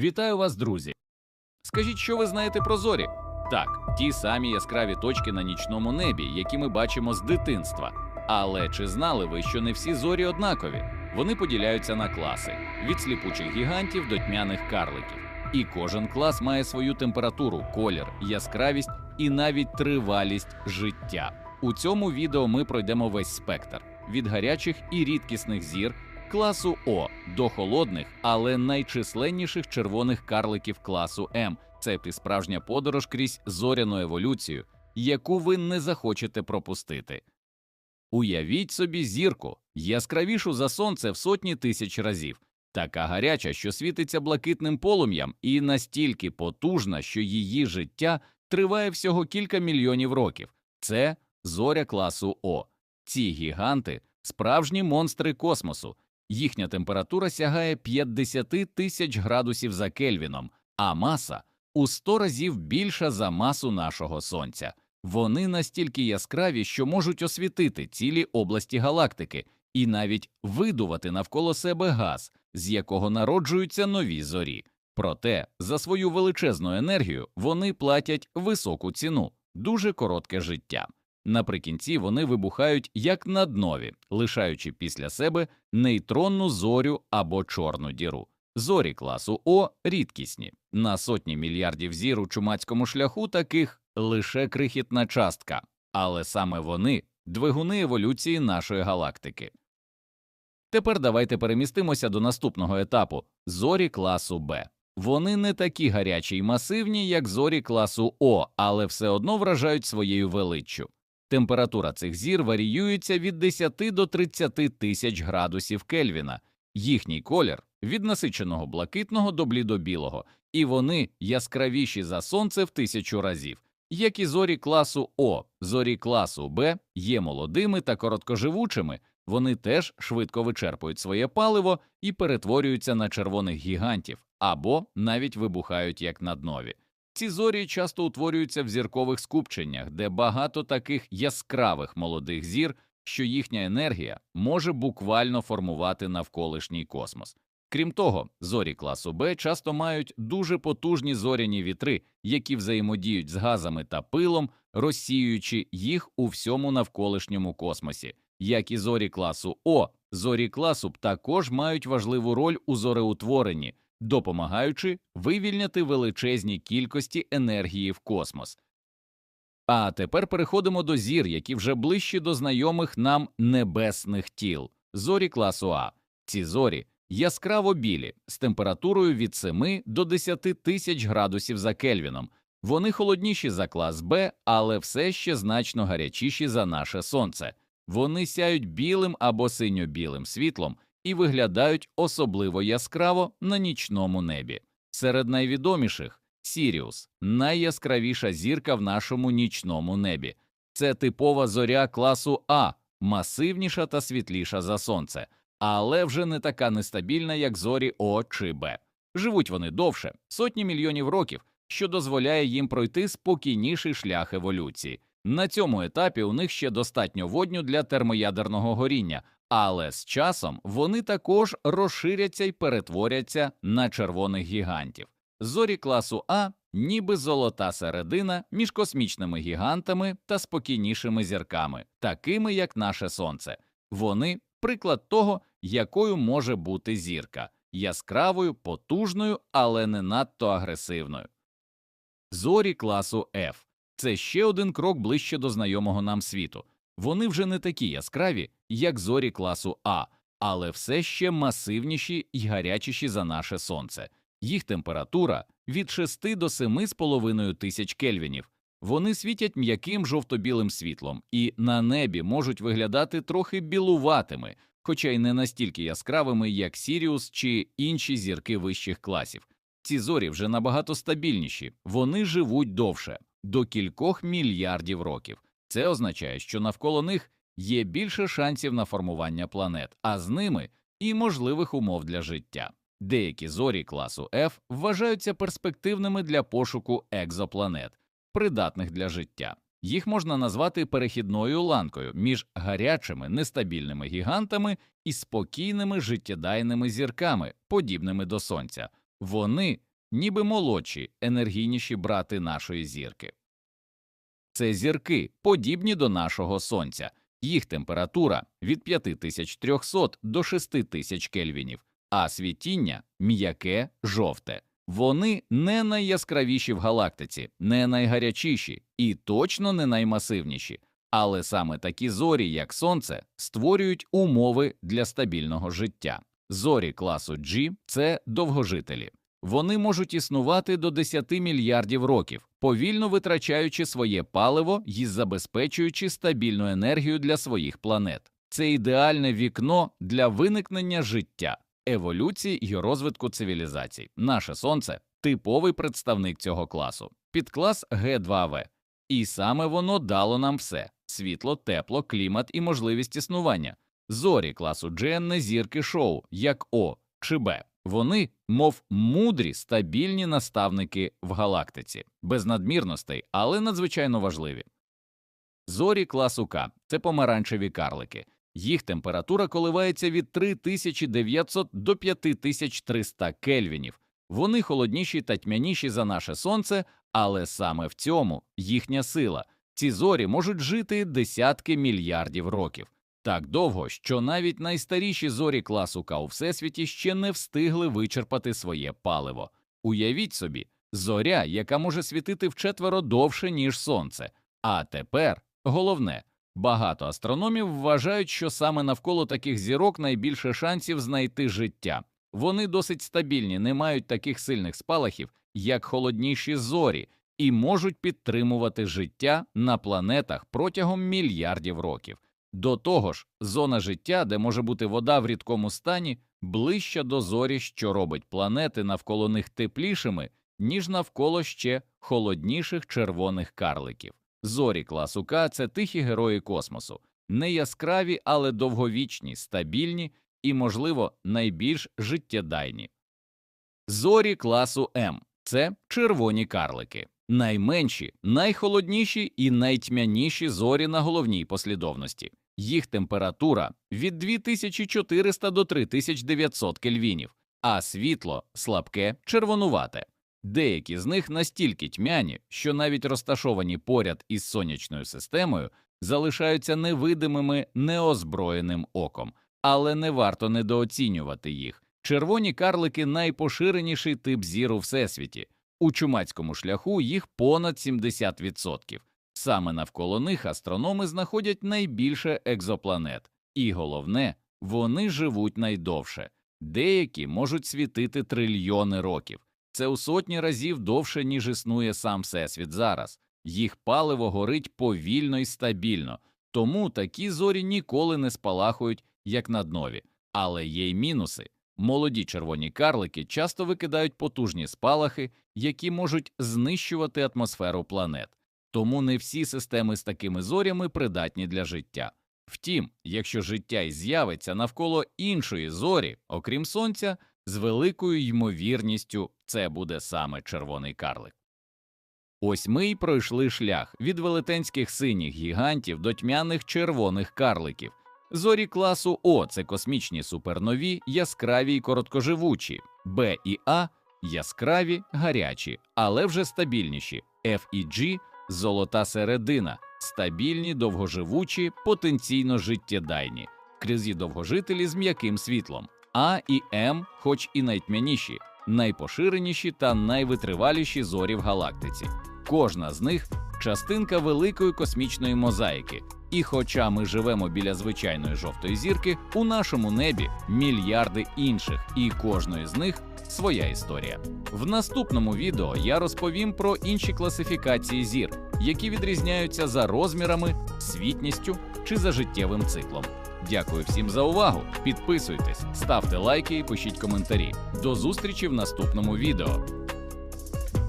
Вітаю вас, друзі! Скажіть, що ви знаєте про зорі? Так, ті самі яскраві точки на нічному небі, які ми бачимо з дитинства. Але чи знали ви, що не всі зорі однакові? Вони поділяються на класи від сліпучих гігантів до тьмяних карликів. І кожен клас має свою температуру, колір, яскравість і навіть тривалість життя. У цьому відео ми пройдемо весь спектр від гарячих і рідкісних зір класу О до холодних, але найчисленніших червоних карликів класу М. Це справжня подорож крізь зоряну еволюцію, яку ви не захочете пропустити. Уявіть собі зірку, яскравішу за сонце в сотні тисяч разів, така гаряча, що світиться блакитним полум'ям, і настільки потужна, що її життя триває всього кілька мільйонів років. Це зоря класу О. Ці гіганти справжні монстри космосу. Їхня температура сягає 50 тисяч градусів за Кельвіном, а маса у 100 разів більша за масу нашого сонця. Вони настільки яскраві, що можуть освітити цілі області галактики і навіть видувати навколо себе газ, з якого народжуються нові зорі. Проте за свою величезну енергію вони платять високу ціну, дуже коротке життя. Наприкінці вони вибухають як наднові, лишаючи після себе нейтронну зорю або чорну діру. Зорі класу О рідкісні. На сотні мільярдів зір у чумацькому шляху таких лише крихітна частка, але саме вони двигуни еволюції нашої галактики. Тепер давайте перемістимося до наступного етапу зорі класу Б. Вони не такі гарячі й масивні, як зорі класу О, але все одно вражають своєю величчю. Температура цих зір варіюється від 10 до 30 тисяч градусів Кельвіна, їхній колір від насиченого блакитного до блідобілого, і вони яскравіші за сонце в тисячу разів. Як і зорі класу О, зорі класу Б є молодими та короткоживучими, вони теж швидко вичерпують своє паливо і перетворюються на червоних гігантів або навіть вибухають як наднові. Ці зорі часто утворюються в зіркових скупченнях, де багато таких яскравих молодих зір, що їхня енергія може буквально формувати навколишній космос. Крім того, зорі класу Б часто мають дуже потужні зоряні вітри, які взаємодіють з газами та пилом, розсіюючи їх у всьому навколишньому космосі. Як і зорі класу О, зорі класу Б також мають важливу роль у зореутворенні, допомагаючи вивільняти величезні кількості енергії в космос. А тепер переходимо до зір, які вже ближчі до знайомих нам небесних тіл, зорі класу А. Ці зорі яскраво білі, з температурою від 7 до 10 тисяч градусів за Кельвіном. Вони холодніші за клас Б, але все ще значно гарячіші за наше сонце. Вони сяють білим або синьо-білим світлом і виглядають особливо яскраво на нічному небі. Серед найвідоміших Сіріус найяскравіша зірка в нашому нічному небі. Це типова зоря класу А, масивніша та світліша за сонце, але вже не така нестабільна, як зорі О чи Б. Живуть вони довше, сотні мільйонів років, що дозволяє їм пройти спокійніший шлях еволюції. На цьому етапі у них ще достатньо водню для термоядерного горіння, але з часом вони також розширяться і перетворяться на червоних гігантів. Зорі класу А ніби золота середина між космічними гігантами та спокійнішими зірками, такими як наше сонце. Вони приклад того, якою може бути зірка яскравою, потужною, але не надто агресивною. Зорі класу F – це ще один крок ближче до знайомого нам світу. Вони вже не такі яскраві, як зорі класу А, але все ще масивніші й гарячіші за наше сонце. Їх температура від 6 до 7,5 тисяч кельвінів. Вони світять м'яким жовто-білим світлом і на небі можуть виглядати трохи білуватими, хоча й не настільки яскравими, як Сіріус чи інші зірки вищих класів. Ці зорі вже набагато стабільніші, вони живуть довше до кількох мільярдів років. Це означає, що навколо них є більше шансів на формування планет, а з ними і можливих умов для життя. Деякі зорі класу F вважаються перспективними для пошуку екзопланет, придатних для життя. Їх можна назвати перехідною ланкою між гарячими нестабільними гігантами і спокійними життєдайними зірками, подібними до сонця. Вони ніби молодші, енергійніші брати нашої зірки. Це зірки, подібні до нашого сонця. Їх температура від 5300 до 6000 кельвінів, а світіння м'яке жовте. Вони не найяскравіші в галактиці, не найгарячіші і точно не наймасивніші. Але саме такі зорі, як Сонце, створюють умови для стабільного життя. Зорі класу G – це довгожителі. Вони можуть існувати до 10 мільярдів років, повільно витрачаючи своє паливо і забезпечуючи стабільну енергію для своїх планет. Це ідеальне вікно для виникнення життя, еволюції і розвитку цивілізацій. Наше сонце типовий представник цього класу, підклас Г2В. І саме воно дало нам все: світло, тепло, клімат і можливість існування. Зорі класу G не зірки шоу, як О чи Б. Вони, мов мудрі, стабільні наставники в галактиці, без надмірностей, але надзвичайно важливі. Зорі класу К це помаранчеві карлики. Їх температура коливається від 3900 до 5300 кельвінів. Вони холодніші та тьмяніші за наше сонце, але саме в цьому їхня сила. Ці зорі можуть жити десятки мільярдів років. Так довго, що навіть найстаріші зорі класу К у всесвіті ще не встигли вичерпати своє паливо. Уявіть собі, зоря, яка може світити вчетверо довше, ніж сонце. А тепер головне багато астрономів вважають, що саме навколо таких зірок найбільше шансів знайти життя. Вони досить стабільні, не мають таких сильних спалахів, як холодніші зорі, і можуть підтримувати життя на планетах протягом мільярдів років. До того ж, зона життя, де може бути вода в рідкому стані, ближча до зорі, що робить планети навколо них теплішими, ніж навколо ще холодніших червоних карликів. Зорі класу К – це тихі герої космосу, не яскраві, але довговічні, стабільні і, можливо, найбільш життєдайні. Зорі класу М це червоні карлики, найменші, найхолодніші і найтьмяніші зорі на головній послідовності. Їх температура від 2400 до 3900 кельвінів, а світло слабке, червонувате. Деякі з них настільки тьмяні, що навіть розташовані поряд із сонячною системою залишаються невидимими неозброєним оком, але не варто недооцінювати їх. Червоні карлики найпоширеніший тип зір у всесвіті. У чумацькому шляху їх понад 70%. Саме навколо них астрономи знаходять найбільше екзопланет, і головне, вони живуть найдовше. Деякі можуть світити трильйони років. Це у сотні разів довше, ніж існує сам Всесвіт зараз. Їх паливо горить повільно і стабільно, тому такі зорі ніколи не спалахують, як наднові. Але є й мінуси. Молоді червоні карлики часто викидають потужні спалахи, які можуть знищувати атмосферу планет. Тому не всі системи з такими зорями придатні для життя. Втім, якщо життя й з'явиться навколо іншої зорі, окрім сонця, з великою ймовірністю це буде саме червоний карлик. Ось ми й пройшли шлях від велетенських синіх гігантів до тьмяних червоних карликів. Зорі класу О це космічні супернові, яскраві й короткоживучі, Б і А яскраві, гарячі, але вже стабільніші, F і G золота середина, стабільні, довгоживучі, потенційно життєдайні, кризі довгожителі з м'яким світлом, А і М, хоч і найтьмяніші, найпоширеніші та найвитриваліші зорі в галактиці. Кожна з них частинка великої космічної мозаїки. І хоча ми живемо біля звичайної жовтої зірки, у нашому небі мільярди інших, і кожної з них своя історія. В наступному відео я розповім про інші класифікації зір, які відрізняються за розмірами, світністю чи за життєвим циклом. Дякую всім за увагу. Підписуйтесь, ставте лайки і пишіть коментарі. До зустрічі в наступному відео.